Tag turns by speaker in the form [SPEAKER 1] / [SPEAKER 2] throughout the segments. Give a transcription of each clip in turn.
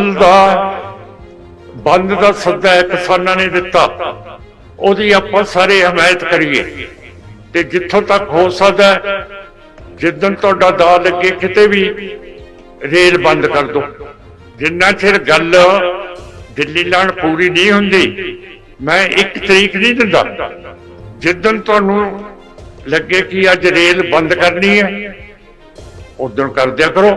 [SPEAKER 1] ਕੱਲ ਦਾ ਬੰਦ ਦਾ ਸੱਦਾ ਕਿਸਾਨਾਂ ਨੇ ਦਿੱਤਾ। ਉਹਦੀ ਆਪਾਂ ਸਾਰੇ ਹਮਾਇਤ ਕਰੀਏ। ਤੇ ਜਿੱਥੋਂ ਤੱਕ ਹੋ ਸਕਦਾ ਹੈ, ਤੁਹਾਡਾ ਦਾ ਲੱਗੇ ਕਿਤੇ ਵੀ ਰੇਲ ਬੰਦ ਕਰ ਦਿਓ। ਜਿੰਨਾ ਚਿਰ ਗੱਲ ਦਿੱਲੀ ਲਾਣ ਪੂਰੀ ਨਹੀਂ ਹੁੰਦੀ ਮੈਂ ਇੱਕ ਤਰੀਕ ਨਹੀਂ ਦਿੰਦਾ। ਜਿੱਦਣ ਤੁਹਾਨੂੰ ਲੱਗੇ ਕਿ ਅੱਜ ਰੇਲ ਬੰਦ ਕਰਨੀ ਹੈ ਉਦੋਂ ਕਰ ਦਿਆ ਕਰੋ।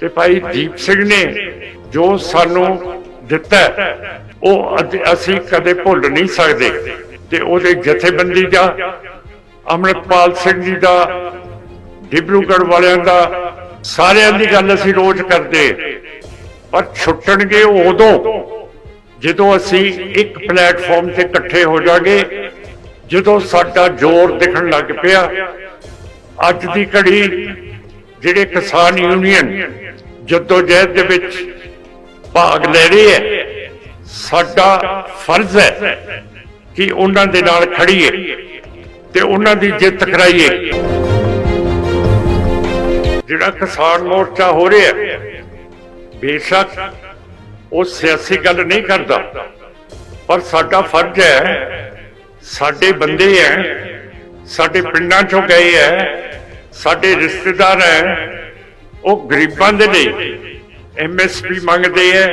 [SPEAKER 1] ਤੇ ਭਾਈ ਦੀਪ ਸਿੰਘ ਨੇ ਜੋ ਸਾਨੂੰ ਦਿੱਤਾ ਉਹ ਅਸੀਂ ਕਦੇ ਭੁੱਲ ਨਹੀਂ ਸਕਦੇ ਤੇ ਉਹਦੇ ਜਥੇਬੰਦੀ ਦਾ ਅਮਰਪਾਲ ਸਿੰਘ ਜੀ ਦਾ ਡਿਬਰੂਗੜ ਵਾਲਿਆਂ ਦਾ, ਸਾਰਿਆਂ ਦੀ ਗੱਲ ਅਸੀਂ ਰੋਜ਼ ਕਰਦੇ ਪਰ ਛੁੱਟਣਗੇ ਉਦੋਂ, ਜਦੋਂ ਅਸੀਂ ਇੱਕ ਪਲੇਟਫਾਰਮ ਤੇ ਇਕੱਠੇ ਹੋ ਜਾਗੇ ਜਦੋਂ ਸਾਡਾ ਜ਼ੋਰ ਦਿਖਣ ਲੱਗ ਪਿਆ। ਅੱਜ ਦੀ ਘੜੀ ਜਿਹੜੇ ਕਿਸਾਨ ਯੂਨੀਅਨ ਜਦੋਜਹਿਦ ਦੇ ਵਿੱਚ ਭਾਗ ਲੈ ਰਹੇ ਹੈ ਸਾਡਾ ਫਰਜ਼ ਹੈ ਕਿ ਉਹਨਾਂ ਦੇ ਨਾਲ ਖੜੀਏ ਤੇ ਉਹਨਾਂ ਦੀ ਜਿੱਤ ਕਰਾਈਏ। ਜਿਹੜਾ ਕਿਸਾਨ ਮੋਰਚਾ ਹੋ ਰਿਹਾ ਹੈ, ਬੇਸ਼ੱਕ ਉਹ ਸਿਆਸੀ ਗੱਲ ਨਹੀਂ ਕਰਦਾ ਪਰ ਸਾਡਾ ਫਰਜ਼ ਹੈ ਸਾਡੇ ਬੰਦੇ ਹੈ ਸਾਡੇ ਪਿੰਡਾਂ ਚੋਂ ਗਏ ਹੈ ਸਾਡੇ ਰਿਸ਼ਤੇਦਾਰ ਹੈ ਉਹ ਗਰੀਬਾਂ ਦੇ ਲਈ ਐਮਐਸਪੀ ਮੰਗਦੇ ਹੈ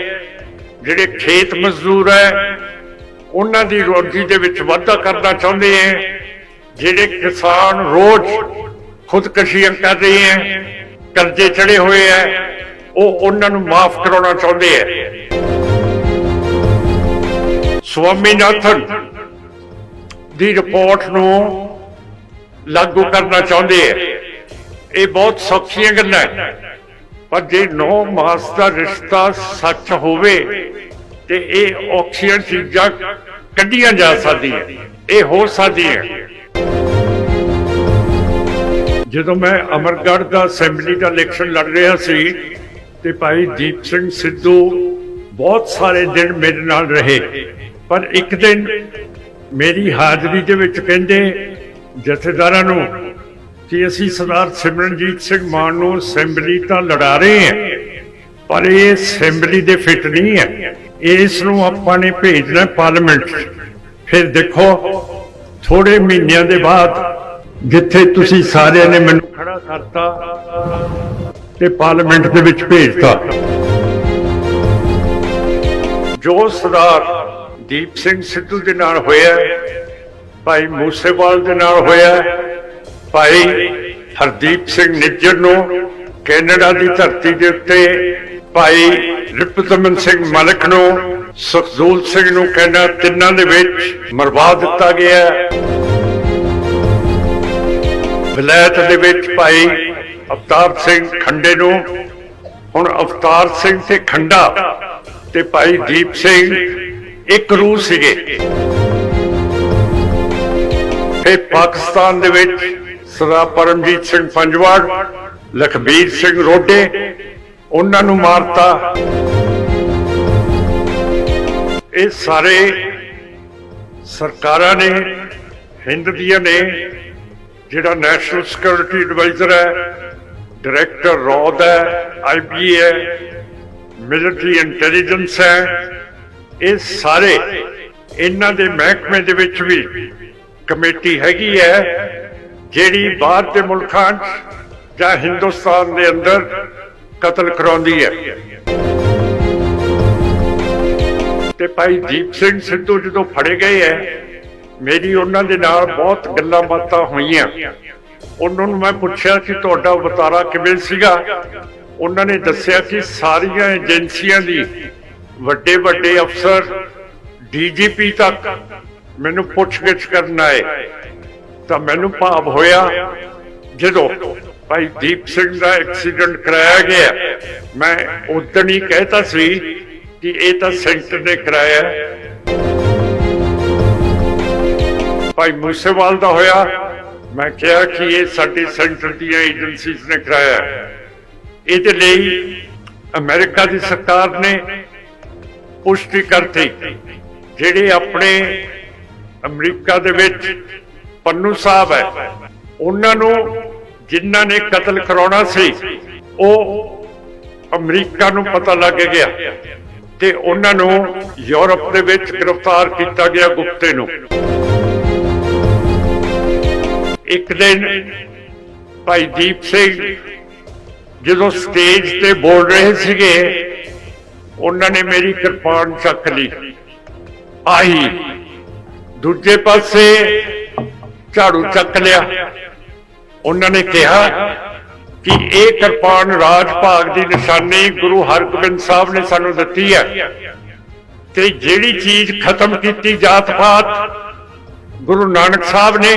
[SPEAKER 1] ਜਿਹੜੇ ਖੇਤ ਮਜ਼ਦੂਰ ਹੈ ਉਹਨਾਂ ਦੀ ਰੋਜੀ ਦੇ ਵਿੱਚ ਵਾਧਾ ਕਰਨਾ ਚਾਹੁੰਦੇ ਹੈ ਜਿਹੜੇ ਕਿਸਾਨ ਰੋਜ਼ ਖੁਦਕਸ਼ੀਆਂ ਕਰ ਰਹੇ ਹੈ ਕਰਜ਼ੇ ਚੜੇ ਹੋਏ ਹੈ ਉਹ ਉਹਨਾਂ ਨੂੰ ਮਾਫ ਕਰਾਉਣਾ ਚਾਹੁੰਦੇ ਹੈ ਸਵਾਮੀਨਾਥਨ ਦੀ ਰਿਪੋਰਟ ਨੂੰ ਲਾਗੂ ਕਰਨਾ ਚਾਹੁੰਦੇ ਹੈ ਇਹ ਬਹੁਤ ਸੌਖੀਆਂ ਗੱਲਾਂ ਹੈ। ਪਰ ਜੇ ਨੌ ਮਾਸ ਦਾ ਰਿਸ਼ਤਾ ਸੱਚ ਹੋਵੇ, ਤੇ ਇਹ ਔਖੀਆਂ ਚੀਜ਼ਾਂ ਕੱਢੀਆਂ ਜਾ ਸਕਦੀਆਂ। ਇਹ ਹੋ ਸਕਦੀਆਂ। ਜਦੋਂ ਮੈਂ ਅਮਰਗੜ੍ਹ ਦਾ ਅਸੈਂਬਲੀ ਦਾ ਇਲੈਕਸ਼ਨ ਲੜ ਰਿਹਾ ਸੀ, ਤੇ ਭਾਈ ਦੀਪ ਸਿੰਘ ਸਿੱਧੂ ਬਹੁਤ ਸਾਰੇ ਦਿਨ ਮੇਰੇ ਨਾਲ ਰਹੇ। ਪਰ ਇੱਕ ਦਿਨ ਮੇਰੀ ਹਾਜ਼ਰੀ ਦੇ ਵਿੱਚ ਕਹਿੰਦੇ, ਜਥੇਦਾਰਾਂ ਨੂੰ ਕਿ ਅਸੀਂ ਸਰਦਾਰ ਸਿਮਰਨਜੀਤ ਸਿੰਘ ਮਾਨ ਨੂੰ ਅਸੈਂਬਲੀ ਤਾਂ ਲੜਾ ਰਹੇ ਹਾਂ, ਪਰ ਇਹ ਅਸੈਂਬਲੀ ਦੇ ਫਿੱਟ ਨਹੀਂ ਹੈ। ਇਸ ਨੂੰ ਆਪਾਂ ਨੇ ਭੇਜਣਾ ਪਾਰਲੀਮੈਂਟ ਫਿਰ ਦੇਖੋ ਥੋੜੇ ਮਹੀਨਿਆਂ ਦੇ ਬਾਅਦ ਜਿੱਥੇ ਤੁਸੀਂ ਸਾਰਿਆਂ ਨੇ ਮੈਨੂੰ ਖੜਾ ਕਰਤਾ ਤੇ ਪਾਰਲੀਮੈਂਟ ਦੇ ਵਿੱਚ ਭੇਜਤਾ। ਜੋ ਸਰਦਾਰ ਦੀਪ ਸਿੰਘ ਸਿੱਧੂ ਦੇ ਨਾਲ ਹੋਇਆ, ਭਾਈ ਮੂਸੇਵਾਲ ਦੇ ਨਾਲ ਹੋਇਆ ਭਾਈ ਹਰਦੀਪ ਸਿੰਘ ਨਿੱਜਰ ਨੂੰ ਕੈਨੇਡਾ ਦੀ ਧਰਤੀ ਦੇ ਉੱਤੇ ਭਾਈ ਰਿਪਤਮਨ ਸਿੰਘ ਮਲਕ ਨੂੰ ਸੁਖਦੂਲ ਸਿੰਘ ਨੂੰ ਕਹਿੰਦਾ ਤਿੰਨਾਂ ਦੇ ਵਿੱਚ ਮਰਵਾ ਦਿੱਤਾ ਗਿਆ ਹੈ। ਵਿਲਾਇਤ ਦੇ ਵਿੱਚ ਭਾਈ ਅਵਤਾਰ ਸਿੰਘ ਖੰਡੇ ਨੂੰ, ਹੁਣ ਅਵਤਾਰ ਸਿੰਘ ਤੇ ਖੰਡਾ ਤੇ ਭਾਈ ਦੀਪ ਸਿੰਘ ਇੱਕ ਰੂਹ ਸੀਗੇ ਇਹ ਪਾਕਿਸਤਾਨ ਦੇ ਵਿੱਚ ਸਰਦਾਰ ਪਰਮਜੀਤ ਸਿੰਘ ਪੰਜਵਾੜ, ਲਖਬੀਰ ਸਿੰਘ ਰੋਡੇ, ਉਹਨਾਂ ਨੂੰ ਮਾਰਤਾ। ਇਹ ਸਾਰੇ ਸਰਕਾਰਾਂ ਨੇ, ਹਿੰਦ ਦੀਆਂ ਨੇ, ਜਿਹੜਾ ਨੈਸ਼ਨਲ ਸਿਕਿਉਰਿਟੀ ਐਡਵਾਈਜ਼ਰ ਹੈ, ਡਾਇਰੈਕਟਰ ਰੌਦ ਹੈ ਆਈਬੀ ਹੈ, ਮਿਲਟਰੀ ਇੰਟੈਲੀਜੈਂਸ ਹੈ, ਇਹ ਸਾਰੇ ਇਹਨਾਂ ਦੇ ਮਹਿਕਮੇ ਦੇ ਵਿੱਚ ਵੀ ਕਮੇਟੀ ਹੈਗੀ ਹੈ। ਜਿਹੜੀ ਬਾਹਰ ਦੇ ਮੁਲਕਾਂ 'ਚ ਜਾਂ ਹਿੰਦੁਸਤਾਨ ਦੇ ਅੰਦਰ ਕਤਲ ਕਰਾਉਂਦੀ ਹੈ। ਤੇ ਭਾਈ ਦੀਪ ਸਿੰਘ ਸਿੱਧੂ ਜਦੋਂ ਫੜੇ ਗਏ ਹੈ, ਮੇਰੀ ਉਹਨਾਂ ਦੇ ਨਾਲ ਬਹੁਤ ਗੱਲਾਂ ਬਾਤਾਂ ਹੋਈਆਂ। ਉਹਨਾਂ ਨੂੰ ਮੈਂ ਪੁੱਛਿਆ ਕਿ ਤੁਹਾਡਾ ਵਤਾਰਾ ਕਿਵੇਂ ਸੀਗਾ? ਉਹਨਾਂ ਨੇ ਦੱਸਿਆ ਕਿ ਸਾਰੀਆਂ ਏਜੰਸੀਆਂ ਦੀ ਵੱਡੇ ਵੱਡੇ ਅਫਸਰ ਡੀਜੀਪੀ ਤੱਕ ਮੈਨੂੰ ਪੁੱਛਗਿੱਛ ਕਰਨ ਆਏ। ਤਾਂ ਮੈਨੂੰ ਭਾਵ ਹੋਇਆ। ਜਦੋਂ ਭਾਈ ਦੀਪ ਸਿੰਘ ਦਾ ਐਕਸੀਡੈਂਟ ਕਰਾਇਆ ਗਿਆ, ਮੈਂ ਉਦੋਂ ਹੀ ਕਹਿਤਾ ਸੀ ਕਿ ਇਹ ਤਾਂ ਸੈਂਟਰ ਨੇ ਕਰਾਇਆ। ਭਾਈ ਮੂਸੇਵਾਲ ਦਾ ਹੋਇਆ। ਮੈਂ ਕਿਹਾ ਕਿ ਇਹ ਸਾਡੇ ਸੈਂਟਰ ਦੀਆਂ ਏਜੰਸੀਜ਼ ਨੇ ਕਰਾਇਆ। ਇਹਦੇ ਲਈ ਅਮਰੀਕਾ ਦੀ ਸਰਕਾਰ ਨੇ ਪੁਸ਼ਟੀ ਕਰਤੀ, ਜਿਹੜੇ ਆਪਣੇ ਅਮਰੀਕਾ ਦੇ ਵਿੱਚ ਪੰਨੂ ਸਾਹਿਬ ਹੈ। ਉਹਨਾਂ ਨੂੰ ਜਿਨ੍ਹਾਂ ਨੇ ਕਤਲ ਕਰਾਉਣਾ ਸੀ, ਉਹ ਅਮਰੀਕਾ ਨੂੰ ਪਤਾ ਲੱਗ ਗਿਆ ਤੇ ਉਹਨਾਂ ਨੂੰ ਯੂਰਪ ਦੇ ਵਿੱਚ ਗ੍ਰਿਫਤਾਰ ਕੀਤਾ ਗਿਆ ਗੁਪਤੇ ਨੂੰ। ਇੱਕ ਦਿਨ ਭਾਈ ਦੀਪ ਸਿੰਘ ਜਦੋਂ ਸਟੇਜ ਤੇ ਬੋਲ ਰਹੇ ਸੀਗੇ, ਉਹਨਾਂ ਨੇ ਮੇਰੀ ਕਿਰਪਾਨ ਚੱਕ ਲਈ। ਆਹੀ, ਦੂਜੇ ਪਾਸੇ ਝਾੜੂ ਚੱਕ ਲਿਆ। ਉਹਨਾਂ ਨੇ ਕਿਹਾ ਕਿ ਇਹ ਕਿਰਪਾਨ ਰਾਜ ਭਾਗ ਦੀ ਨਿਸ਼ਾਨੀ ਗੁਰੂ ਹਰਗੋਬਿੰਦ ਸਾਹਿਬ ਨੇ ਸਾਨੂੰ ਦਿੱਤੀ ਹੈ ਤੇ ਜਿਹੜੀ ਚੀਜ਼ ਖਤਮ ਕੀਤੀ ਜਾਤ ਪਾਤ ਗੁਰੂ ਨਾਨਕ ਸਾਹਿਬ ਨੇ,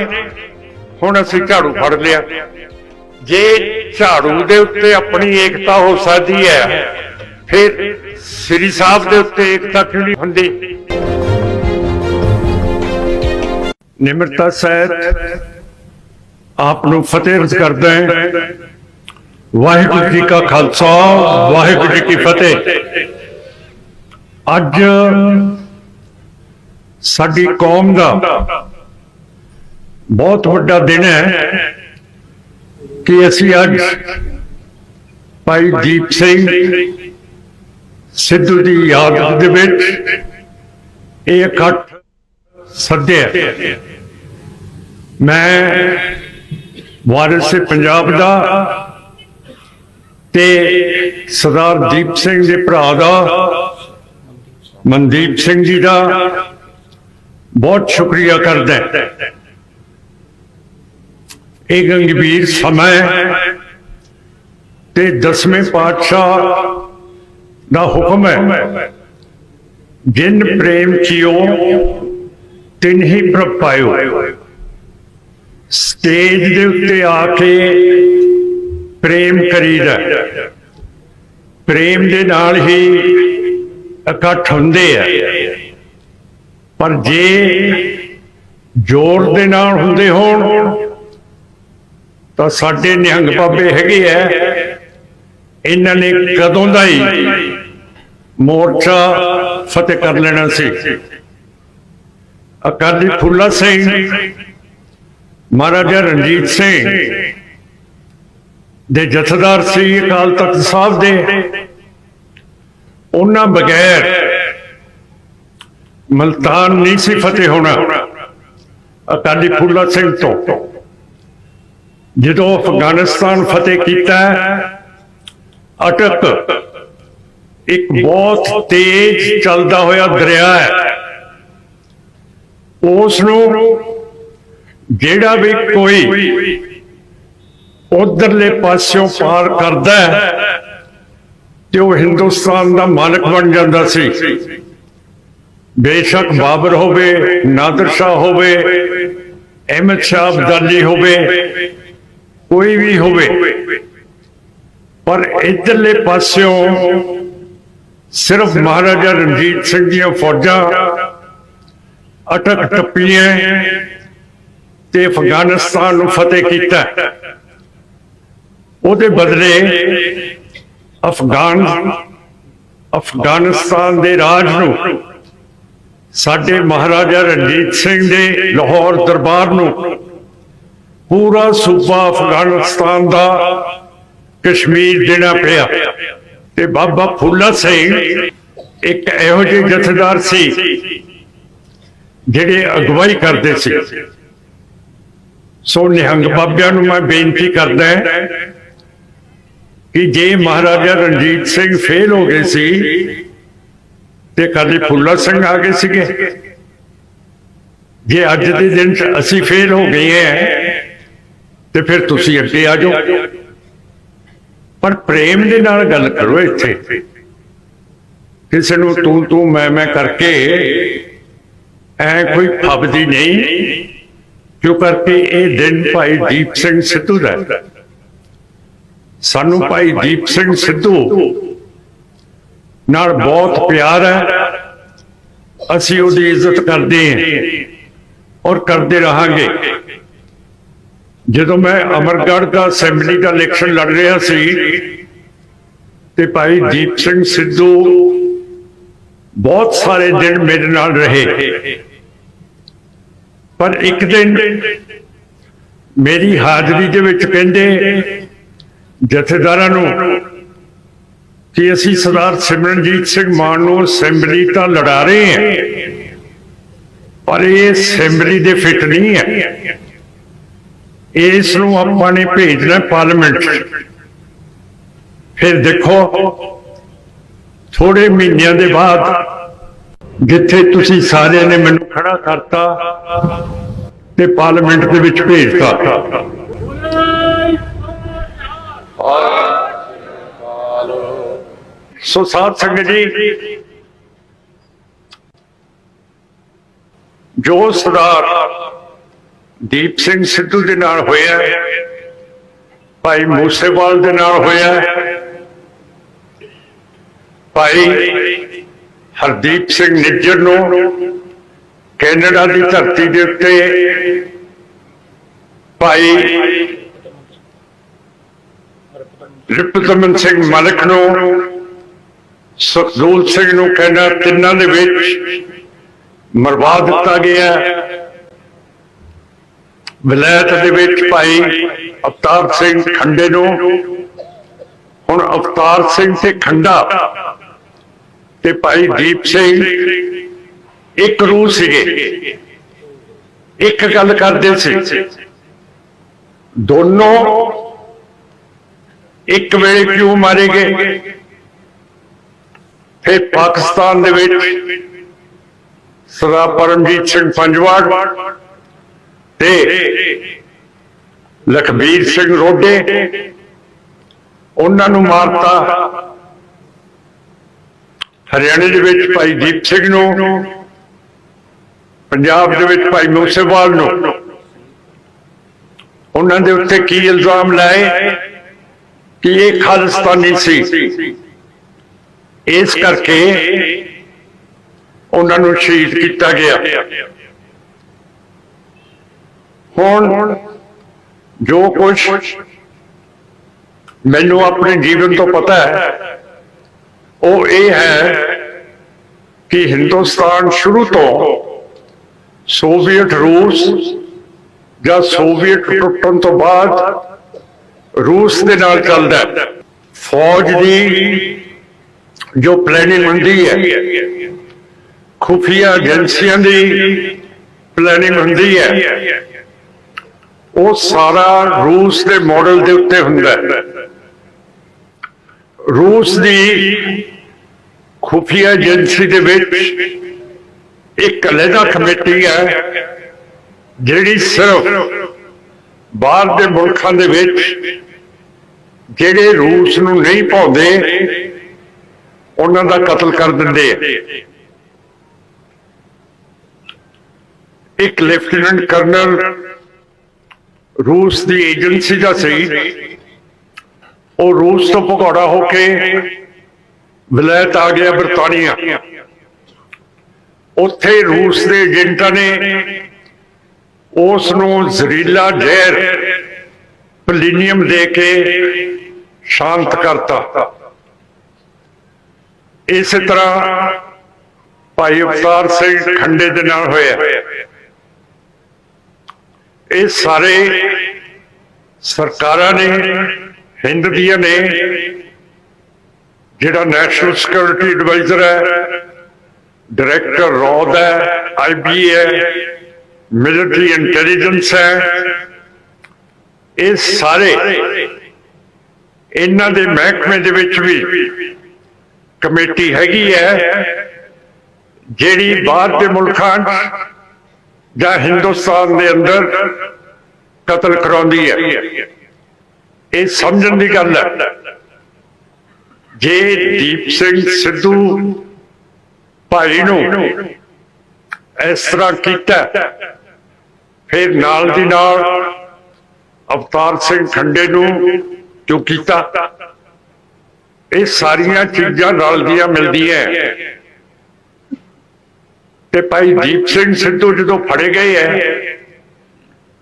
[SPEAKER 1] ਹੁਣ ਅਸੀਂ ਝਾੜੂ ਫੜ ਲਿਆ। ਜੇ ਝਾੜੂ ਦੇ ਉੱਤੇ ਆਪਣੀ ਏਕਤਾ ਹੋ ਸਕਦੀ ਹੈ, ਫਿਰ ਸ੍ਰੀ ਸਾਹਿਬ ਦੇ ਉੱਤੇ ਏਕਤਾ ਕਿਉਂ ਨਹੀਂ ਹੁੰਦੀ? ਨਿਮਰਤਾ ਸਹਿਤ ਆਪ ਨੂੰ ਫਤਿਹ ਅਰਜ਼ ਕਰਦਾ ਹੈ। ਵਾਹਿਗੁਰੂ ਜੀ ਕਾ ਖਾਲਸਾ, ਵਾਹਿਗੁਰੂ ਜੀ ਕੀ ਫਤਿਹ। ਅੱਜ ਸਾਡੀ ਕੌਮ ਦਾ ਬਹੁਤ ਵੱਡਾ ਦਿਨ ਹੈ ਕਿ ਅਸੀਂ ਅੱਜ ਭਾਈ ਦੀਪ ਸਿੰਘ ਸਿੱਧੂ ਦੀ ਯਾਦ ਦੇ ਵਿੱਚ ਇਹ ਇਕੱਠ ਸੱਦਿਆ। ਮੈਂ ਵਾਰਿਸ ਪੰਜਾਬ ਦਾ ਤੇ ਸਰਦਾਰ ਦੀਪ ਸਿੰਘ ਦੇ ਭਰਾ ਦਾ, ਮਨਦੀਪ ਸਿੰਘ ਜੀ ਦਾ ਬਹੁਤ ਸ਼ੁਕਰੀਆ ਕਰਦਾ ਇਹ ਗੰਭੀਰ ਸਮਾਂ ਤੇ ਦਸਵੇਂ ਪਾਤਸ਼ਾਹ ਦਾ ਹੁਕਮ ਹੈ। ਜਿਨ ਪ੍ਰੇਮ ਕੀਓ ਤਿੰਨ ਹੀ ਪ੍ਰਭ ਪਾਇਓ। ਸਟੇਜ ਦੇ ਉੱਤੇ ਆ ਕੇ ਪ੍ਰੇਮ ਕਰੀਦਾ। ਪ੍ਰੇਮ ਦੇ ਨਾਲ ਹੀ ਇਕੱਠ ਹੁੰਦੇ ਆ। ਪਰ ਜੇ ਜ਼ੋਰ ਦੇ ਨਾਲ ਹੁੰਦੇ ਹੋਣ, ਤਾਂ ਸਾਡੇ ਨਿਹੰਗ ਬਾਬੇ ਹੈਗੇ ਐ ਇਹਨਾਂ ਨੇ ਕਦੋਂ ਦਾ ਹੀ ਮੋਰਚਾ ਫਤਿਹ ਕਰ ਲੈਣਾ ਸੀ। ਅਕਾਲੀ ਫੁੱਲਾ ਸਿੰਘ, ਮਹਾਰਾਜਾ ਰਣਜੀਤ ਸਿੰਘ ਦੇ ਜਥੇਦਾਰ ਸੀ ਅਕਾਲ ਤਖਤ ਸਾਹਿਬ ਦੇ। ਉਹਨਾਂ ਬਗੈਰ ਮਲਤਾਨ ਨਹੀਂ ਸੀ ਫਤਿਹ ਹੋਣਾ ਅਕਾਲੀ ਫੁੱਲਾ ਸਿੰਘ ਤੋਂ। ਜਦੋਂ ਅਫਗਾਨਿਸਤਾਨ ਫਤਿਹ ਕੀਤਾ, ਅਟਕ ਇੱਕ ਬਹੁਤ ਤੇਜ਼ ਚੱਲਦਾ ਹੋਇਆ ਦਰਿਆ ਹੈ। ਉਸ ਨੂੰ ਜਿਹੜਾ ਵੀ ਕੋਈ ਉਧਰਲੇ ਪਾਸਿਓਂ ਪਾਰ ਕਰਦਾ ਤੇ ਉਹ ਹਿੰਦੁਸਤਾਨ ਦਾ ਮਾਲਕ ਬਣ ਜਾਂਦਾ ਸੀ। ਬੇਸ਼ੱਕ ਬਾਬਰ ਹੋਵੇ, ਨਾਦਰ ਸ਼ਾਹ ਹੋਵੇ, ਅਹਿਮਦ ਸ਼ਾਹ ਅਬਦਾਲੀ ਹੋਵੇ, ਕੋਈ ਵੀ ਹੋਵੇ, ਪਰ ਇਧਰਲੇ ਪਾਸਿਓਂ ਸਿਰਫ ਮਹਾਰਾਜਾ ਰਣਜੀਤ ਸਿੰਘ ਦੀਆਂ ਫੌਜਾਂ ਅਟਕ ਟੱਪੀਆਂ ਤੇ ਅਫਗਾਨਿਸਤਾਨ ਨੂੰ ਫਤਿਹ ਕੀਤਾ। ਉਹਦੇ ਬਦਲੇ ਅਫਗਾਨ ਅਫਗਾਨਿਸਤਾਨ ਦੇ ਰਾਜ ਨੂੰ ਸਾਡੇ ਮਹਾਰਾਜਾ ਰਣਜੀਤ ਸਿੰਘ ਦੇ ਲਾਹੌਰ ਦਰਬਾਰ ਨੂੰ ਪੂਰਾ ਸੂਬਾ ਅਫਗਾਨਿਸਤਾਨ ਦਾ ਕਸ਼ਮੀਰ ਦੇਣਾ ਪਿਆ। ਤੇ ਬਾਬਾ ਫੁੱਲਾ ਸਿੰਘ ਇੱਕ ਇਹੋ ਜਿਹੇ ਜਥੇਦਾਰ ਸੀ ਜਿਹੜੇ ਅਗਵਾਈ ਕਰਦੇ ਸੀ। ਸੋ। ਨਿਹੰਗ ਬਾਬਿਆਂ ਨੂੰ ਮੈਂ ਬੇਨਤੀ ਕਰਦਾ ਕਿ ਜੇ ਮਹਾਰਾਜਾ ਰਣਜੀਤ ਸਿੰਘ ਫੇਲ ਹੋ ਗਏ ਸੀ ਤੇ ਕਾਲੀ ਫੁੱਲਾ ਸਿੰਘ ਆ ਗਏ ਸੀਗੇ। ਜੇ ਅੱਜ ਦੇ ਦਿਨ 'ਚ ਅਸੀਂ ਫੇਲ ਹੋ ਗਏ ਹਾਂ ਤੇ ਫਿਰ ਤੁਸੀਂ ਅੱਗੇ ਆ ਜਾਓ। ਪਰ ਪ੍ਰੇਮ ਦੇ ਨਾਲ ਗੱਲ ਕਰੋ ਇੱਥੇ। ਕਿਸੇ ਨੂੰ ਤੂੰ ਤੂੰ ਮੈਂ ਮੈਂ ਕਰਕੇ ਐ ਕੋਈ ਫਬਦੀ ਨਹੀਂ ਕਿਉਂ ਕਰਕੇ ਇਹ ਦਿਨ ਭਾਈ ਦੀਪ ਸਿੰਘ ਸਿੱਧੂ ਦਾ ਸਾਨੂੰ ਭਾਈ ਦੀਪ ਸਿੰਘ ਸਿੱਧੂ ਨਾਲ ਬਹੁਤ ਪਿਆਰ ਹੈ। ਅਸੀਂ ਉਹਦੀ ਇੱਜ਼ਤ ਕਰਦੇ ਹਾਂ ਔਰ ਕਰਦੇ ਰਹਾਂਗੇ। ਜਦੋਂ ਮੈਂ ਅਮਰਗੜ੍ਹ ਦਾ ਅਸੈਂਬਲੀ ਦਾ ਇਲੈਕਸ਼ਨ ਲੜ ਰਿਹਾ ਸੀ ਤੇ ਭਾਈ ਦੀਪ ਸਿੰਘ ਸਿੱਧੂ ਬਹੁਤ ਸਾਰੇ ਦਿਨ ਮੇਰੇ ਨਾਲ ਰਹੇ। ਪਰ ਇੱਕ ਦਿਨ ਮੇਰੀ ਹਾਜ਼ਰੀ ਦੇ ਵਿੱਚ ਕਹਿੰਦੇ ਜਥੇਦਾਰਾਂ ਨੂੰ ਕਿ ਅਸੀਂ ਸਰਦਾਰ ਸਿਮਰਨਜੀਤ ਸਿੰਘ ਮਾਨ ਨੂੰ ਅਸੈਂਬਲੀ ਤਾਂ ਲੜਾ ਰਹੇ ਹਾਂ, ਪਰ ਇਹ ਅਸੈਂਬਲੀ ਦੇ ਫਿੱਟ ਨਹੀਂ ਹੈ। ਇਸ ਨੂੰ ਆਪਾਂ ਨੇ ਭੇਜਣਾ ਪਾਰਲੀਮੈਂਟ ਫਿਰ ਦੇਖੋ ਥੋੜੇ ਮਹੀਨਿਆਂ ਦੇ ਬਾਅਦ ਜਿੱਥੇ ਤੁਸੀਂ ਸਾਰਿਆਂ ਨੇ ਮੈਨੂੰ ਖੜਾ ਕਰਤਾ ਤੇ ਪਾਰਲੀਮੈਂਟ ਦੇ ਵਿੱਚ ਭੇਜਤਾ ਸੋ ਸਾਧ ਸੰਗਤ ਜੀ, ਜੋ ਸਰਦਾਰ ਦੀਪ ਸਿੰਘ ਸਿੱਧੂ ਦੇ ਨਾਲ ਹੋਇਆ ਭਾਈ ਮੂਸੇਵਾਲ ਦੇ ਨਾਲ ਹੋਇਆ ਭਾਈ ਹਰਦੀਪ ਸਿੰਘ ਨਿੱਜਰ ਨੂੰ ਕੈਨੇਡਾ ਦੀ ਧਰਤੀ ਦੇ ਉੱਤੇ ਭਾਈ ਰਿਪਤਮਨ ਸਿੰਘ ਮਲਕ ਨੂੰ, ਸੁਖਦੂਲ ਸਿੰਘ ਨੂੰ ਕੈਨੇਡਾ ਤਿੰਨਾਂ ਦੇ ਵਿੱਚ ਮਰਵਾ ਦਿੱਤਾ ਗਿਆ। ਵਿਲਾਇਤ ਦੇ ਵਿੱਚ ਭਾਈ ਅਵਤਾਰ ਸਿੰਘ ਖੰਡੇ ਨੂੰ। ਹੁਣ ਅਵਤਾਰ ਸਿੰਘ ਤੇ ਖੰਡਾ ਤੇ ਭਾਈ ਦੀਪ ਸਿੰਘ ਇੱਕ ਰੂਹ ਸੀਗੇ। ਇੱਕ ਗੱਲ ਕਰਦੇ ਸੀ। ਦੋਨੋਂ ਇੱਕ ਵੇਲੇ ਕਿਉਂ ਮਾਰੇ ਗਏ? ਫਿਰ ਪਾਕਿਸਤਾਨ ਦੇ ਵਿੱਚ ਸਰਦਾਰ ਪਰਮਜੀਤ ਸਿੰਘ ਪੰਜਵਾੜ ਤੇ ਲਖਬੀਰ ਸਿੰਘ ਰੋਡੇ ਉਹਨਾਂ ਨੂੰ ਮਾਰਤਾ। ਹਰਿਆਣੇ ਦੇ ਵਿੱਚ ਭਾਈ ਦੀਪ ਸਿੰਘ ਨੂੰ, ਪੰਜਾਬ ਦੇ ਵਿੱਚ ਭਾਈ ਮੂਸੇਵਾਲ ਨੂੰ। ਉਹਨਾਂ ਦੇ ਉੱਤੇ ਕੀ ਇਲਜ਼ਾਮ ਲਾਏ ਕਿ ਇਹ ਖਾਲਿਸਤਾਨੀ ਸੀ? ਇਸ ਕਰਕੇ ਉਹਨਾਂ ਨੂੰ ਸ਼ਹੀਦ ਕੀਤਾ ਗਿਆ। ਹੁਣ ਜੋ ਕੁਝ ਮੈਨੂੰ ਆਪਣੇ ਜੀਵਨ ਤੋਂ ਪਤਾ ਹੈ ਉਹ ਇਹ ਹੈ ਕਿ ਹਿੰਦੁਸਤਾਨ ਸ਼ੁਰੂ ਤੋਂ ਸੋਵੀਅਤ ਰੂਸ ਜਾਂ ਸੋਵੀਅਤ ਟੁੱਟਣ ਤੋਂ ਬਾਅਦ ਰੂਸ ਦੇ ਨਾਲ ਚੱਲਦਾ ਫੌਜ ਦੀ ਜੋ ਪਲੈਨਿੰਗ ਹੁੰਦੀ ਹੈ, ਖੁਫੀਆ ਏਜੰਸੀਆਂ ਦੀ ਪਲੈਨਿੰਗ ਹੁੰਦੀ ਹੈ, ਉਹ ਸਾਰਾ ਰੂਸ ਦੇ ਮਾਡਲ ਦੇ ਉੱਤੇ ਹੁੰਦਾ ਹੈ। ਰੂਸ ਦੀ ਖੁਫੀਆ ਏਜੰਸੀ ਦੇ ਵਿੱਚ ਇੱਕ ਅਲੱਗਾ ਕਮੇਟੀ ਹੈ, ਜਿਹੜੀ ਸਿਰਫ ਬਾਹਰ ਦੇ ਮੁਲਕਾਂ ਦੇ ਵਿੱਚ ਜਿਹੜੇ ਰੂਸ ਨੂੰ ਨਹੀਂ ਪਾਉਂਦੇ, ਉਹਨਾਂ ਦਾ ਕਤਲ ਕਰ ਦਿੰਦੇ ਆ। ਇੱਕ ਲੈਫਟੀਨੈਂਟ ਕਰਨਲ ਰੂਸ ਦੀ ਏਜੰਸੀ ਦਾ ਸੀ। ਉਹ ਰੂਸ ਤੋਂ ਭਗੌੜਾ ਹੋ ਕੇ ਵਿਲਾਇਤ ਆ ਗਿਆ ਬਰਤਾਨੀਆ। ਉੱਥੇ ਰੂਸ ਦੇ ਏਜੰਟਾਂ ਨੇ ਉਸ ਨੂੰ ਜ਼ਹਿਰੀਲਾ ਜ਼ਹਿਰ ਪਲੀਨੀਅਮ ਦੇ ਕੇ ਸ਼ਾਂਤ ਕਰਤਾ। ਇਸੇ ਤਰ੍ਹਾਂ ਭਾਈ ਅਵਤਾਰ ਸਿੰਘ ਖੰਡੇ ਦੇ ਨਾਲ ਹੋਇਆ। ਇਹ ਸਾਰੇ ਸਰਕਾਰਾਂ ਨੇ ਹਿੰਦ ਦੀਆਂ ਨੇ ਜਿਹੜਾ ਨੈਸ਼ਨਲ ਸਿਕਿਉਰਿਟੀ ਐਡਵਾਈਜ਼ਰ ਹੈ ਡਾਇਰੈਕਟਰ ਰੌਦ ਹੈ ਆਈਬੀ ਹੈ ਮਿਲਟਰੀ ਇੰਟੈਲੀਜੈਂਸ ਹੈ, ਇਹ ਸਾਰੇ ਇਹਨਾਂ ਦੇ ਮਹਿਕਮੇ ਦੇ ਵਿੱਚ ਵੀ ਕਮੇਟੀ ਹੈਗੀ ਹੈ, ਜਿਹੜੀ ਬਾਹਰ ਦੇ ਮੁਲਕਾਂ ਜਾਂ ਹਿੰਦੁਸਤਾਨ ਦੇ ਅੰਦਰ ਕਤਲ ਕਰਾਉਂਦੀ ਹੈ। ਇਹ ਸਮਝਣ ਦੀ ਗੱਲ ਹੈ। ਜੇ ਦੀਪ ਸਿੰਘ ਸਿੱਧੂ ਭਾਈ ਨੂੰ ਇਸ ਤਰ੍ਹਾਂ ਕੀਤਾ, ਫਿਰ ਨਾਲ ਦੀ ਨਾਲ ਅਵਤਾਰ ਸਿੰਘ ਖੰਡੇ ਨੂੰ ਜੋ ਕੀਤਾ? ਇਹ ਸਾਰੀਆਂ ਚੀਜ਼ਾਂ ਰਲਦੀਆਂ ਮਿਲਦੀਆਂ ਤੇ ਭਾਈ ਦੀਪ ਸਿੰਘ ਸਿੱਧੂ ਜਦੋਂ ਫੜੇ ਗਏ ਐ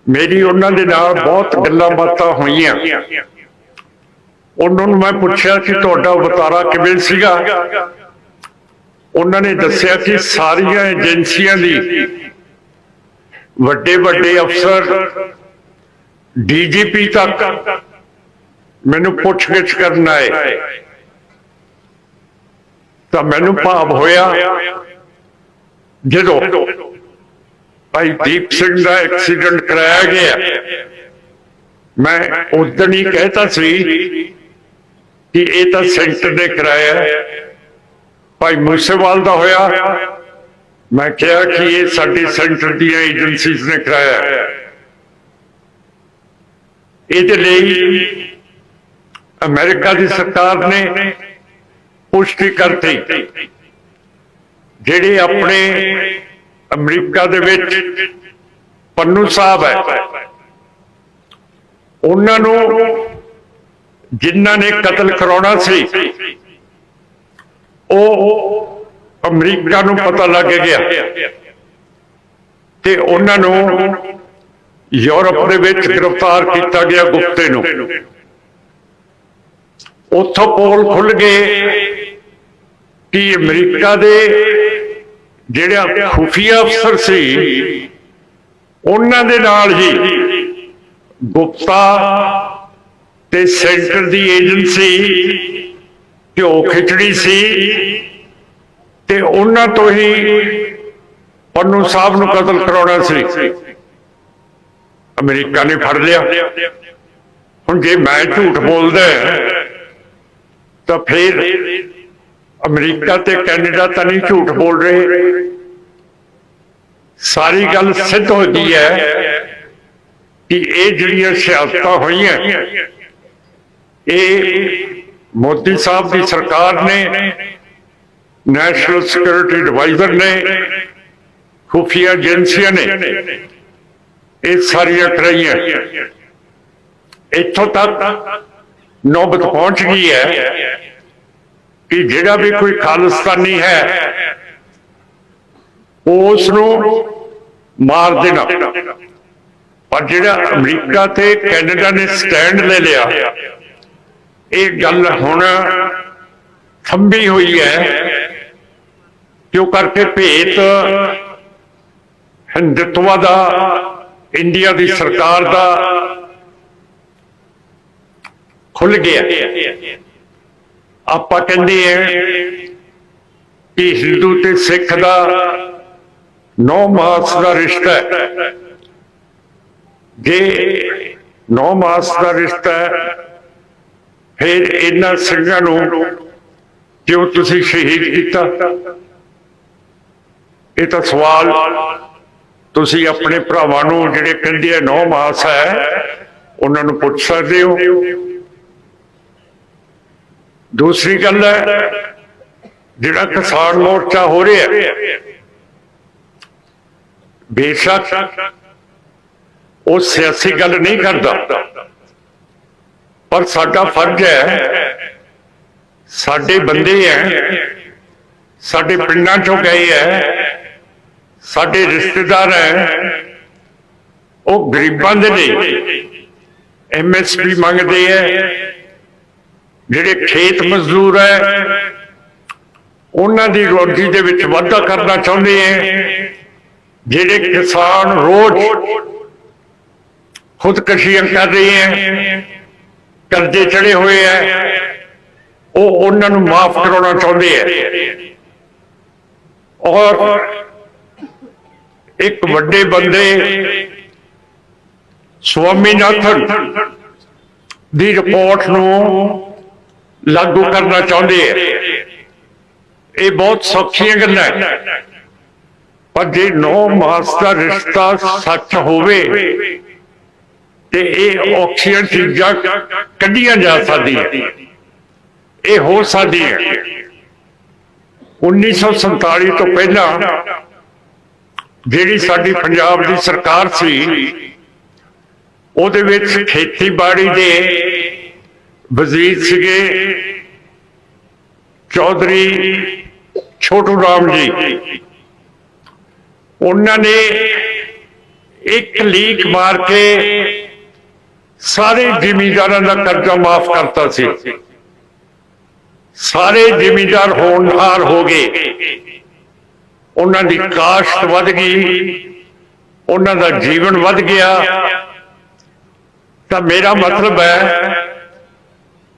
[SPEAKER 1] ਮੇਰੀ ਉਹਨਾਂ ਦੇ ਨਾਲ ਬਹੁਤ ਗੱਲਾਂ ਬਾਤਾਂ ਹੋਈਆਂ। ਉਹਨਾਂ ਨੂੰ ਮੈਂ ਪੁੱਛਿਆ ਕਿ ਤੁਹਾਡਾ ਵਤਾਰਾ ਕਿਵੇਂ ਸੀਗਾ? ਉਹਨਾਂ ਨੇ ਦੱਸਿਆ ਕਿ ਸਾਰੀਆਂ ਏਜੰਸੀਆਂ ਦੀ ਵੱਡੇ ਵੱਡੇ ਅਫਸਰ ਡੀਜੀਪੀ ਤੱਕ ਮੈਨੂੰ ਪੁੱਛਗਿੱਛ ਕਰਨ ਆਏ। ਤਾਂ ਮੈਨੂੰ ਭਾਵ ਹੋਇਆ, ਜਦੋਂ ਭਾਈ ਦੀਪ ਸਿੰਘ ਦਾ ਐਕਸੀਡੈਂਟ ਕਰਾਇਆ ਗਿਆ। ਮੈਂ ਉਦੋਂ ਹੀ ਕਹਿਤਾ ਸੀ ਕਿ ਇਹ ਤਾਂ ਸੈਂਟਰ ਨੇ ਕਰਾਇਆ ਭਾਈ ਮੂਸੇਵਾਲ ਦਾ ਹੋਇਆ। ਮੈਂ ਕਿਹਾ ਕਿ ਇਹ ਸਾਡੇ ਸੈਂਟਰ ਦੀਆਂ ਏਜੰਸੀਜ਼ ਨੇ ਕਰਾਇਆ ਇਹਦੇ ਲਈ ਅਮਰੀਕਾ ਦੀ ਸਰਕਾਰ ਨੇ ਪੁਸ਼ਟੀ ਕਰਤੀ। ਜਿਹੜੇ ਆਪਣੇ ਅਮਰੀਕਾ ਦੇ ਵਿੱਚ ਪੰਨੂ ਸਾਹਿਬ ਹੈ। ਉਹਨਾਂ ਨੂੰ ਜਿਨ੍ਹਾਂ ਨੇ ਕਤਲ ਕਰਾਉਣਾ ਸੀ, ਉਹ ਅਮਰੀਕਾ ਨੂੰ ਪਤਾ ਲੱਗ ਗਿਆ। ਤੇ ਉਹਨਾਂ ਨੂੰ ਯੂਰਪ ਦੇ ਵਿੱਚ ਗ੍ਰਿਫਤਾਰ ਕੀਤਾ ਗਿਆ ਗੁਪਤੇ ਨੂੰ। ਉੱਥੋਂ ਪੋਲ ਖੁੱਲ ਗਏ ਕਿ ਅਮਰੀਕਾ ਦੇ ਜਿਹੜਾ ਖੁਫੀਆ ਅਫਸਰ ਸੀ, ਉਹਨਾਂ ਦੇ ਨਾਲ ਹੀ ਗੁਪਤਾ ਤੇ ਸੈਂਟਰ ਦੀ ਏਜੰਸੀ, ਘਿਓ ਖਿਚੜੀ ਸੀ ਤੇ ਉਹਨਾਂ ਤੋਂ ਹੀ ਪੰਨੂ ਸਾਹਿਬ ਨੂੰ ਕਤਲ ਕਰਾਉਣਾ ਸੀ। ਅਮਰੀਕਾ ਨੇ ਫੜ ਲਿਆ। ਹੁਣ ਜੇ ਮੈਂ ਝੂਠ ਬੋਲਦਾ, ਤਾਂ ਫਿਰ ਅਮਰੀਕਾ ਤੇ ਕੈਨੇਡਾ ਤਾਂ ਨਹੀਂ ਝੂਠ ਬੋਲ ਰਹੇ। ਸਾਰੀ ਗੱਲ ਸਿੱਧ ਹੋ ਗਈ ਹੈ ਕਿ ਇਹ ਜਿਹੜੀਆਂ ਸਿਆਸਤਾਂ ਹੋਈਆਂ, ਇਹ ਮੋਦੀ ਸਾਹਿਬ ਦੀ ਸਰਕਾਰ ਨੇ ਨੈਸ਼ਨਲ ਸਿਕਿਉਰਿਟੀ ਐਡਵਾਈਜ਼ਰ ਨੇ, ਖੁਫੀਆ ਏਜੰਸੀਆਂ ਨੇ, ਇਹ ਸਾਰੀਆਂ ਕਰਾਈਆਂ। ਇੱਥੋਂ ਤੱਕ ਨੌਬਤ ਪਹੁੰਚ ਗਈ ਹੈ। ਕਿ ਜਿਹੜਾ ਵੀ ਕੋਈ ਖਾਲਿਸਤਾਨੀ ਹੈ ਉਸ ਨੂੰ ਮਾਰ ਦੇਣਾ। ਪਰ ਜਿਹੜਾ ਅਮਰੀਕਾ ਤੇ ਕੈਨੇਡਾ ਨੇ ਸਟੈਂਡ ਲੈ ਲਿਆ, ਇਹ ਗੱਲ ਹੁਣ ਥੰਬੀ ਹੋਈ ਹੈ ਕਿਉਂ ਕਰਕੇ ਭੇਤ ਹਿੰਦੁਤਵਾ ਦਾ, ਇੰਡੀਆ ਦੀ ਸਰਕਾਰ ਦਾ ਖੁੱਲ ਗਿਆ। ਆਪਾਂ ਕਹਿੰਦੇ ਆ ਕਿ ਹਿੰਦੂ ਤੇ ਸਿੱਖ ਦਾ ਨੌ ਮਾਸ ਦਾ ਰਿਸ਼ਤਾ ਹੈ। ਜੇ ਨੌ ਮਾਸ ਦਾ ਰਿਸ਼ਤਾ ਹੈ, ਫਿਰ ਇਹਨਾਂ ਸਿੰਘਾਂ ਨੂੰ ਕਿਉਂ ਤੁਸੀਂ ਸ਼ਹੀਦ ਕੀਤਾ? ਇਹ ਤਾਂ ਸਵਾਲ ਤੁਸੀਂ ਆਪਣੇ ਭਰਾਵਾਂ ਨੂੰ ਜਿਹੜੇ ਕਹਿੰਦੇ ਆ ਨੌ ਮਾਸ ਹੈ, ਉਹਨਾਂ ਨੂੰ ਪੁੱਛ ਸਕਦੇ ਹੋ। ਦੂਸਰੀ ਗੱਲ ਹੈ ਜਿਹੜਾ ਕਿਸਾਨ ਮੋਰਚਾ ਹੋ ਰਿਹਾ ਹੈ, ਬੇਸ਼ੱਕ ਉਹ ਸਿਆਸੀ ਗੱਲ ਨਹੀਂ ਕਰਦਾ। ਪਰ ਸਾਡਾ ਫਰਜ਼ ਹੈ ਸਾਡੇ ਬੰਦੇ ਹੈ ਸਾਡੇ ਪਿੰਡਾਂ ਚੋਂ ਗਏ ਹੈ ਸਾਡੇ ਰਿਸ਼ਤੇਦਾਰ ਹੈ ਉਹ ਗਰੀਬਾਂ ਦੇ ਲਈ ਐਮਐਸਪੀ ਮੰਗਦੇ ਹੈ ਜਿਹੜੇ ਖੇਤ ਮਜ਼ਦੂਰ ਹੈ, ਉਹਨਾਂ ਦੀ ਰੋਟੀ ਦੇ ਵਿੱਚ ਵਾਧਾ ਕਰਨਾ ਚਾਹੁੰਦੇ ਹੈ। ਜਿਹੜੇ ਕਿਸਾਨ ਰੋਜ਼ ਖੁਦਕਸ਼ੀਆਂ ਕਰ ਰਹੇ ਹੈ, ਕਰਜ਼ੇ ਚੜੇ ਹੋਏ ਹੈ, ਉਹ ਉਹਨਾਂ ਨੂੰ ਮਾਫ ਕਰਾਉਣਾ ਚਾਹੁੰਦੇ ਹੈ। ਔਰ ਇੱਕ ਵੱਡੇ ਬੰਦੇ ਸਵਾਮੀਨਾਥਨ ਦੀ ਰਿਪੋਰਟ ਨੂੰ ਲਾਗੂ ਕਰਨਾ ਚਾਹੁੰਦੇ ਹੈ ਇਹ ਬਹੁਤ ਸੌਖੀਆਂ ਗੱਲਾਂ ਹੈ। ਪਰ ਜੇ ਨੌ ਮਾਸ ਦਾ ਰਿਸ਼ਤਾ ਸੱਚ ਹੋਵੇ, ਤੇ ਇਹ ਔਖੀਆਂ ਚੀਜ਼ਾਂ ਕੱਢੀਆਂ ਜਾ ਸਕਦੀਆਂ। ਇਹ ਹੋ ਸਕਦੀ ਹੈ 1947 ਤੋਂ ਪਹਿਲਾਂ ਜਿਹੜੀ ਸਾਡੀ ਪੰਜਾਬ ਦੀ ਸਰਕਾਰ ਸੀ, ਉਹਦੇ ਵਿੱਚ ਖੇਤੀਬਾੜੀ ਦੇ ਵਜ਼ੀਰ ਸੀਗੇ ਚੌਧਰੀ ਛੋਟੂ ਰਾਮ ਜੀ। ਉਹਨਾਂ ਨੇ ਇੱਕ ਲੀਕ ਮਾਰ ਕੇ ਸਾਰੇ ਜ਼ਿਮੀਂਦਾਰਾਂ ਦਾ ਕਰਜ਼ਾ ਮਾਫ ਕਰਤਾ ਸੀ। ਸਾਰੇ ਜ਼ਿਮੀਂਦਾਰ ਹੋਣਹਾਰ ਹੋ ਗਏ। ਉਹਨਾਂ ਦੀ ਕਾਸ਼ਤ ਵੱਧ ਗਈ, ਉਹਨਾਂ ਦਾ ਜੀਵਨ ਵੱਧ ਗਿਆ। ਤਾਂ ਮੇਰਾ ਮਤਲਬ ਹੈ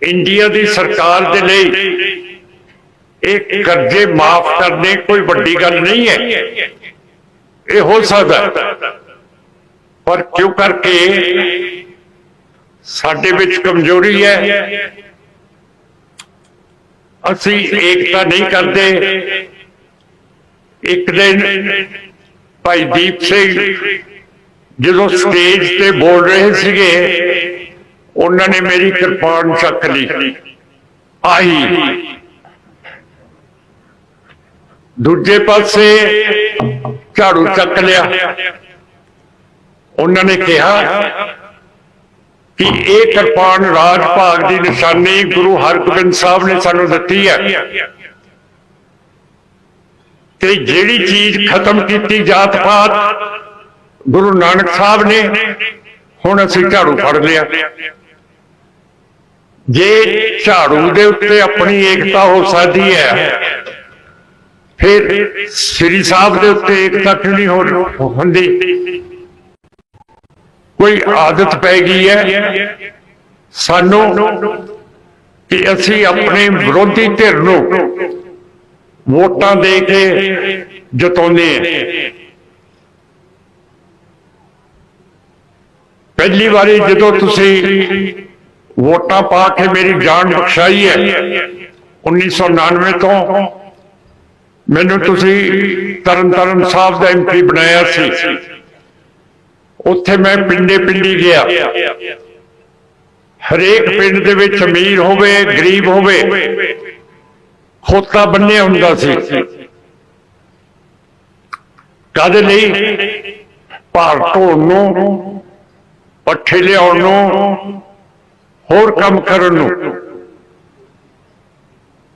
[SPEAKER 1] ਇੰਡੀਆ ਦੀ ਸਰਕਾਰ ਦੇ ਲਈ ਇਹ ਕਰਜ਼ੇ ਮਾਫ ਕਰਨੇ ਕੋਈ ਵੱਡੀ ਗੱਲ ਨਹੀਂ ਹੈ। ਇਹ ਹੋ ਸਕਦਾ ਪਰ ਕਿਉਂ ਕਰਕੇ? ਸਾਡੇ ਵਿੱਚ ਕਮਜ਼ੋਰੀ ਹੈ। ਅਸੀਂ ਏਕਤਾ ਨਹੀਂ ਕਰਦੇ। ਇੱਕ ਦਿਨ ਭਾਈ ਦੀਪ ਸਿੰਘ ਜਦੋਂ ਸਟੇਜ ਤੇ ਬੋਲ ਰਹੇ ਸੀਗੇ ਉਹਨਾਂ ਨੇ ਮੇਰੀ ਕਿਰਪਾਨ ਚੱਕ ਲਈ। ਆਹੀ। ਦੂਜੇ ਪਾਸੇ ਝਾੜੂ ਚੱਕ ਲਿਆ। ਉਹਨਾਂ ਨੇ ਕਿਹਾ ਕਿ ਇਹ ਕਿਰਪਾਨ ਰਾਜ ਭਾਗ ਦੀ ਨਿਸ਼ਾਨੀ ਗੁਰੂ ਹਰਗੋਬਿੰਦ ਸਾਹਿਬ ਨੇ ਸਾਨੂੰ ਦਿੱਤੀ ਹੈ। ਤੇ ਜਿਹੜੀ ਚੀਜ਼ ਖਤਮ ਕੀਤੀ ਜਾਤ ਪਾਤ ਗੁਰੂ ਨਾਨਕ ਸਾਹਿਬ ਨੇ, ਹੁਣ ਅਸੀਂ ਝਾੜੂ ਫੜ ਲਿਆ। ਜੇ ਝਾੜੂ ਦੇ ਉੱਤੇ ਆਪਣੀ ਏਕਤਾ ਹੋ ਸਕਦੀ ਹੈ, ਫਿਰ ਸ੍ਰੀ ਸਾਹਿਬ ਦੇ ਉੱਤੇ ਏਕਤਾ ਕਿਉਂ ਨਹੀਂ ਹੋ ਹੁੰਦੀ? ਕੋਈ ਆਦਤ ਪੈ ਗਈ ਹੈ ਸਾਨੂੰ ਕਿ ਅਸੀਂ ਆਪਣੇ ਵਿਰੋਧੀ ਧਿਰ ਨੂੰ ਵੋਟਾਂ ਦੇ ਕੇ ਜਿਤਾਉਂਦੇ ਹਾਂ। ਪਹਿਲੀ ਵਾਰੀ ਜਦੋਂ ਤੁਸੀਂ ਵੋਟਾਂ ਪਾ ਕੇ ਮੇਰੀ ਜਾਨ ਬਖਸ਼ਾਈ ਹੈ। 1999 ਤੋਂ ਮੈਨੂੰ ਤੁਸੀਂ ਤਰਨ ਤਾਰਨ ਸਾਹਿਬ ਦਾ ਐਮਪੀ ਬਣਾਇਆ ਸੀ। ਉੱਥੇ ਮੈਂ ਪਿੰਡੇ ਪਿੰਡੀ ਗਿਆ। ਹਰੇਕ ਪਿੰਡ ਦੇ ਵਿੱਚ ਅਮੀਰ ਹੋਵੇ, ਗਰੀਬ ਹੋਵੇ, ਖੋਤਾ ਬੰਨਿਆ ਹੁੰਦਾ ਸੀ। ਕਾਦੇ ਲਈ? ਭਾਰ ਢੋਣ ਨੂੰ, ਪੱਠੇ ਲਿਆਉਣ ਨੂੰ ਹੋਰ ਕੰਮ ਕਰਨ ਨੂੰ।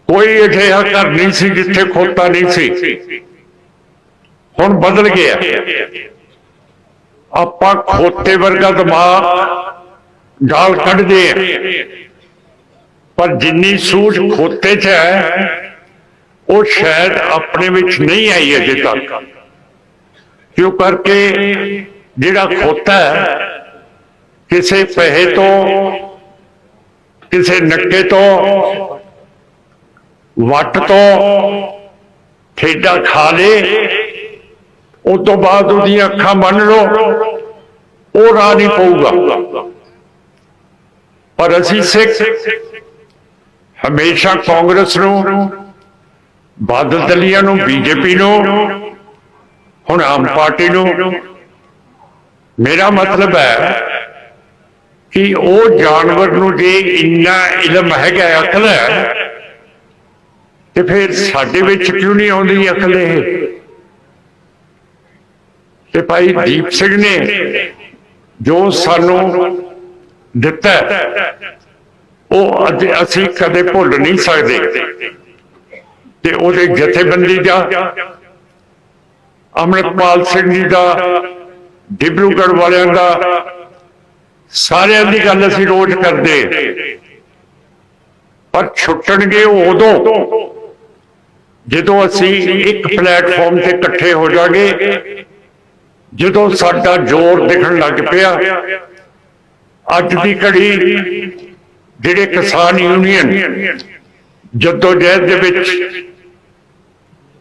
[SPEAKER 1] ਕੋਈ ਅਜਿਹਾ ਘਰ ਨਹੀਂ ਸੀ ਜਿੱਥੇ ਖੋਤਾ ਨਹੀਂ ਸੀ। ਹੁਣ ਬਦਲ ਗਿਆ। ਆਪਾਂ ਖੋਤੇ ਵਰਗਾ ਦਿਮਾਗ ਗਾਲ ਕੱਢਦੇ ਆ ਪਰ ਜਿੰਨੀ ਸੂਝ ਖੋਤੇ 'ਚ ਹੈ, ਉਹ ਸ਼ਾਇਦ ਆਪਣੇ ਵਿੱਚ ਨਹੀਂ ਆਈ ਅਜੇ ਤੱਕ। ਕਿਉਂ ਕਰਕੇ ਜਿਹੜਾ ਖੋਤਾ ਹੈ, ਕਿਸੇ ਪਹਿੇ ਤੋਂ ਕਿਸੇ ਨੱਕੇ ਤੋਂ, ਵੱਟ ਤੋਂ ਠੇਡਾ ਖਾ ਲੇ, ਉਸ ਤੋਂ ਬਾਅਦ ਉਹਦੀਆਂ ਅੱਖਾਂ ਬੰਨ ਲਓ, ਉਹ ਰਾਹ ਨਹੀਂ ਪਊਗਾ। ਪਰ ਅਸੀਂ ਸਿੱਖ, ਹਮੇਸ਼ਾ ਕਾਂਗਰਸ ਨੂੰ, ਬਾਦਲ ਦਲੀਆਂ ਨੂੰ, ਬੀਜੇਪੀ ਨੂੰ, ਹੁਣ ਆਮ ਪਾਰਟੀ ਨੂੰ, ਮੇਰਾ ਮਤਲਬ ਹੈ ਕਿ ਉਹ ਜਾਨਵਰ ਨੂੰ ਜੇ ਇੰਨਾ ਇਲਮ ਹੈਗਾ ਅਕਲ ਹੈ, ਤੇ ਫਿਰ ਸਾਡੇ ਵਿੱਚ ਕਿਉਂ ਨਹੀਂ ਆਉਂਦੀ ਅਕਲ ਇਹ? ਤੇ ਭਾਈ ਦੀਪ ਸਿੰਘ ਨੇ ਜੋ ਸਾਨੂੰ ਦਿੱਤਾ, ਉਹ ਅੱਜ ਅਸੀਂ ਕਦੇ ਭੁੱਲ ਨਹੀਂ ਸਕਦੇ। ਤੇ ਉਹਦੇ ਜਥੇਬੰਦੀ ਦਾ, ਅਮਰਪਾਲ ਸਿੰਘ ਜੀ ਦਾ, ਡਿਬਰੂਗੜ੍ਹ ਵਾਲਿਆਂ ਦਾ ਸਾਰਿਆਂ ਦੀ ਗੱਲ ਅਸੀਂ ਰੋਜ਼ ਕਰਦੇ। ਪਰ ਛੁੱਟਣਗੇ ਉਦੋਂ, ਜਦੋਂ ਅਸੀਂ ਇੱਕ ਪਲੇਟਫਾਰਮ ਤੇ ਇਕੱਠੇ ਹੋ ਜਾਗੇ ਜਦੋਂ ਸਾਡਾ ਜ਼ੋਰ ਦਿਖਣ ਲੱਗ ਪਿਆ। ਅੱਜ ਦੀ ਘੜੀ ਜਿਹੜੇ ਕਿਸਾਨ ਯੂਨੀਅਨ ਜਦੋਂ ਜਹਿਦ ਦੇ ਵਿੱਚ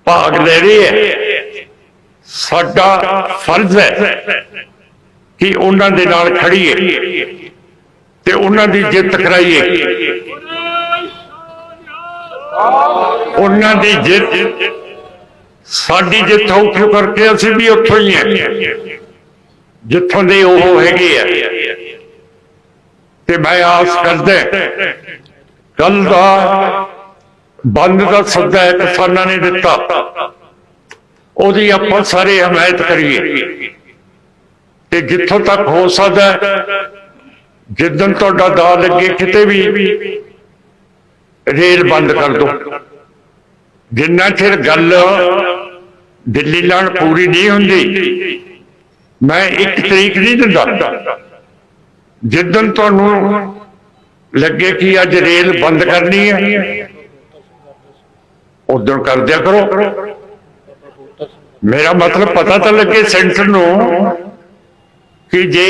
[SPEAKER 1] ਭਾਗ ਲੈ ਰਹੇ ਹੈ, ਸਾਡਾ ਫਰਜ਼ ਹੈ ਕਿ ਉਹਨਾਂ ਦੇ ਨਾਲ ਖੜੀਏ ਤੇ ਉਹਨਾਂ ਦੀ ਜਿੱਤ ਕਰਾਈਏ। ਉਹਨਾਂ ਦੀ ਜਿੱਤ ਸਾਡੀ ਜਿੱਤ ਹੋ ਕਰਕੇ ਅਸੀਂ ਵੀ ਉੱਥੋਂ ਹੀ ਹਾਂ। ਜਿੱਥੋਂ ਦੇ ਉਹ ਹੈਗੇ ਆ। ਤੇ ਮੈਂ ਆਸ ਕਰਦਾ ਕੱਲ ਦਾ ਬੰਦ ਦਾ ਸੱਦਾ ਹੈ ਕਿਸਾਨਾਂ ਨੇ ਦਿੱਤਾ। ਉਹਦੀ ਆਪਾਂ ਸਾਰੇ ਹਮਾਇਤ ਕਰੀਏ। ਤੇ ਜਿੱਥੋਂ ਤੱਕ ਹੋ ਸਕਦਾ ਹੈ, ਜਿੱਦਣ ਤੁਹਾਡਾ ਦਾ ਲੱਗੇ ਕਿਤੇ ਵੀ ਰੇਲ ਬੰਦ ਕਰ ਦਿਓ। ਜਿੰਨਾ ਚਿਰ ਗੱਲ ਦਿੱਲੀ ਨਾਲ ਪੂਰੀ ਨਹੀਂ ਹੁੰਦੀ ਮੈਂ ਇੱਕ ਤਰੀਕ ਨਹੀਂ ਦਿੰਦਾ। ਜਿੱਦਣ ਤੁਹਾਨੂੰ ਲੱਗੇ ਕਿ ਅੱਜ ਰੇਲ ਬੰਦ ਕਰਨੀ ਹੈ ਉਦੋਂ ਕਰ ਦਿਆ ਕਰੋ। ਮੇਰਾ ਮਤਲਬ ਪਤਾ ਤਾਂ ਲੱਗੇ ਸੈਂਟਰ ਨੂੰ ਕਿ ਜੇ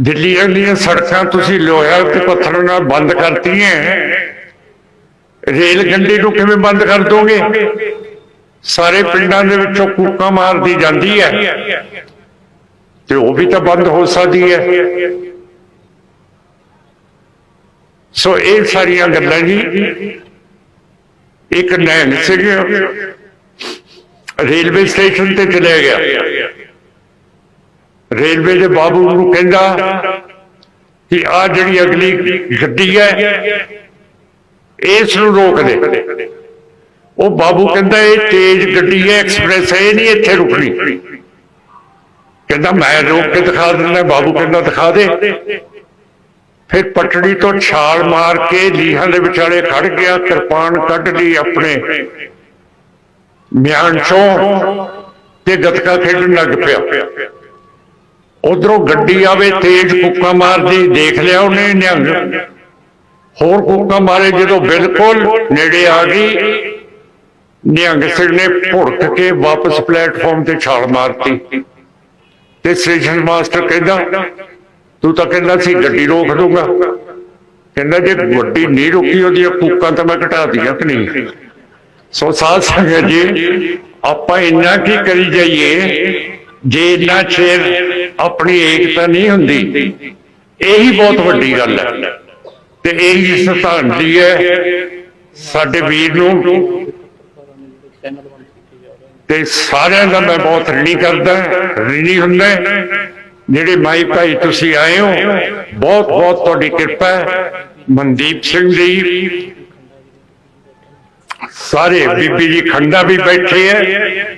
[SPEAKER 1] ਦਿੱਲੀਆਂ ਦੀਆਂ ਸੜਕਾਂ ਤੁਸੀਂ ਲੋਹਾ ਤੇ ਪੱਥਰ ਨਾਲ ਬੰਦ ਕਰਤੀਆਂ, ਰੇਲ ਗੱਡੀ ਨੂੰ ਕਿਵੇਂ ਬੰਦ ਕਰ ਦੋਗੇ? ਸਾਰੇ ਪਿੰਡਾਂ ਦੇ ਵਿੱਚੋਂ ਕੂਕਾਂ ਮਾਰਦੀ ਜਾਂਦੀ ਹੈ। ਤੇ ਉਹ ਵੀ ਤਾਂ ਬੰਦ ਹੋ ਸਕਦੀ ਹੈ। ਸੋ ਇਹ ਸਾਰੀਆਂ ਗੱਲਾਂ ਜੀ, ਇੱਕ ਨੈਣ ਸਿੰਘ ਰੇਲਵੇ ਸਟੇਸ਼ਨ ਤੇ ਚਲੇ ਗਿਆ। ਰੇਲਵੇ ਦੇ ਬਾਬੂ ਨੂੰ ਕਹਿੰਦਾ ਕਿ ਆ ਜਿਹੜੀ ਅਗਲੀ ਗੱਡੀ ਹੈ, ਇਸ ਨੂੰ ਰੋਕ ਦੇ। ਉਹ ਬਾਬੂ ਕਹਿੰਦਾ, ਇਹ ਤੇਜ਼ ਗੱਡੀ ਹੈ, ਐਕਸਪ੍ਰੈਸ ਹੈ ਨਹੀਂ ਇੱਥੇ ਰੁਕਣੀ। ਕਹਿੰਦਾ, ਮੈਂ ਰੋਕ ਕੇ ਦਿਖਾ ਦਿੰਦਾ, ਬਾਬੂ ਕਹਿੰਦਾ, ਦਿਖਾ ਦੇ। ਫਿਰ ਪਟੜੀ ਤੋਂ ਛਾਲ ਮਾਰ ਕੇ ਲੀਹਾਂ ਦੇ ਵਿਚਾਲੇ ਖੜ ਗਿਆ, ਕਿਰਪਾਨ ਕੱਢ ਲਈ ਆਪਣੇ ਮਿਆਨ ਚੋਂ ਤੇ ਗਤਕਾ ਖੇਡਣ ਲੱਗ ਪਿਆ। ਉਧਰੋਂ ਗੱਡੀ ਆਵੇ, ਤੇਜ਼ ਕੁੱਕਾ ਮਾਰਦੀ, ਦੇਖ ਲਿਆ ਉਹਨੇ ਨਿਹੰਗ। ਹੋਰ ਕੁੱਕਾ ਮਾਰੇ ਜਦੋਂ ਬਿਲਕੁਲ ਨੇੜੇ ਆ ਗਈ, ਨਿਹੰਗ ਸਿੰਘ ਨੇ ਭੁੜਕ ਕੇ ਵਾਪਸ ਪਲੇਟਫਾਰਮ ਤੇ ਛਾਲ ਮਾਰਤੀ। ਤੇ ਸਟੇਸ਼ਨ ਮਾਸਟਰ ਕਹਿੰਦਾ, ਤੂੰ ਤਾਂ ਕਹਿੰਦਾ ਸੀ ਗੱਡੀ ਰੋਕ ਦੂੰਗਾ ਕਹਿੰਦਾ, ਜੇ ਗੱਡੀ ਨਹੀਂ ਰੁਕੀ ਉਹਦੀਆਂ ਕੁੱਕਾਂ ਤਾਂ ਮੈਂ ਘਟਾ ਦੀਆਂ ਕਿ ਨਹੀਂ? ਸੋ ਸਾਧ ਸੰਗਤ ਜੀ, ਆਪਾਂ ਇੰਨਾ ਕੀ ਕਰੀ ਜਾਈਏ ਜੇ ਇੰਨਾ ਚਿਰ ਆਪਣੀ ਏਕਤਾ ਨਹੀਂ ਹੁੰਦੀ। ਇਹੀ ਬਹੁਤ ਵੱਡੀ ਗੱਲ ਹੈ। ਤੇ ਇਹੀ ਸ਼ਰਧਾਂਜਲੀ ਹੈ ਸਾਡੇ ਵੀਰ ਨੂੰ। ਤੇ ਸਾਰਿਆਂ ਦਾ ਮੈਂ ਬਹੁਤ ਰਿਣੀ ਕਰਦਾ, ਰਿਣੀ ਹੁੰਦਾ ਜਿਹੜੇ ਮਾਈ ਭਾਈ ਤੁਸੀਂ ਆਏ ਹੋ, ਬਹੁਤ ਬਹੁਤ ਤੁਹਾਡੀ ਕਿਰਪਾ ਮਨਦੀਪ ਸਿੰਘ ਜੀ, ਸਾਰੇ ਬੀਬੀ ਜੀ ਖੰਡਾ ਵੀ ਬੈਠੇ ਹੈ।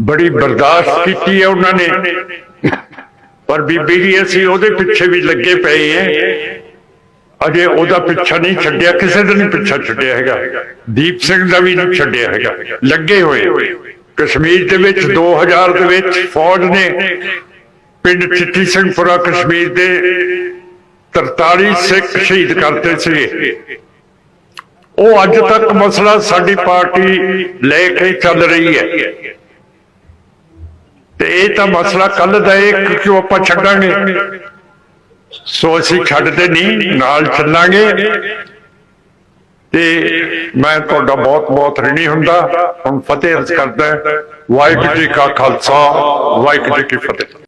[SPEAKER 1] ਬੜੀ ਬਰਦਾਸ਼ਤ ਕੀਤੀ ਹੈ ਉਹਨਾਂ ਨੇ। ਪਰ ਬੀਬੀ ਜੀ ਅਸੀਂ ਉਹਦੇ ਪਿੱਛੇ ਵੀ ਲੱਗੇ ਪਏ ਹੈ। ਅਜੇ ਉਹਦਾ ਪਿੱਛਾ ਨਹੀਂ ਛੱਡਿਆ ਕਿਸੇ ਦਾ ਨਹੀਂ ਪਿੱਛਾ ਛੱਡਿਆ ਹੈਗਾ। ਦੀਪ ਸਿੰਘ ਦਾ ਵੀ ਨਹੀਂ ਛੱਡਿਆ ਹੈਗਾ। ਲੱਗੇ ਹੋਏ। ਕਸ਼ਮੀਰ ਦੇ ਵਿੱਚ 2000 ਦੇ ਵਿੱਚ ਫੌਜ ਨੇ ਪਿੰਡ ਚਿੱਟੀ ਸਿੰਘਪੁਰਾ ਕਸ਼ਮੀਰ ਦੇ 43 ਸਿੱਖ ਸ਼ਹੀਦ ਕਰਤੇ ਸੀਗੇ। ਉਹ ਅੱਜ ਤੱਕ ਮਸਲਾ ਸਾਡੀ ਪਾਰਟੀ ਲੈ ਕੇ ਚੱਲ ਰਹੀ ਹੈ। ਤੇ ਇਹ ਤਾਂ ਮਸਲਾ ਕੱਲ ਦਾ ਇਹ ਕਿਉਂ ਆਪਾਂ ਛੱਡਾਂਗੇ? ਸੋ ਅਸੀਂ ਛੱਡਦੇ ਨਹੀਂ, ਨਾਲ ਚੱਲਾਂਗੇ। ਤੇ ਮੈਂ ਤੁਹਾਡਾ ਬਹੁਤ ਬਹੁਤ ਰਣੀ ਹੁੰਦਾ। ਹੁਣ ਫਤਿਹ ਅਰਜ਼ ਕਰਦਾ। ਵਾਹਿਗੁਰੂ ਜੀ ਕਾ ਖਾਲਸਾ, ਵਾਹਿਗੁਰੂ ਜੀ ਕੀ ਫਤਿਹ।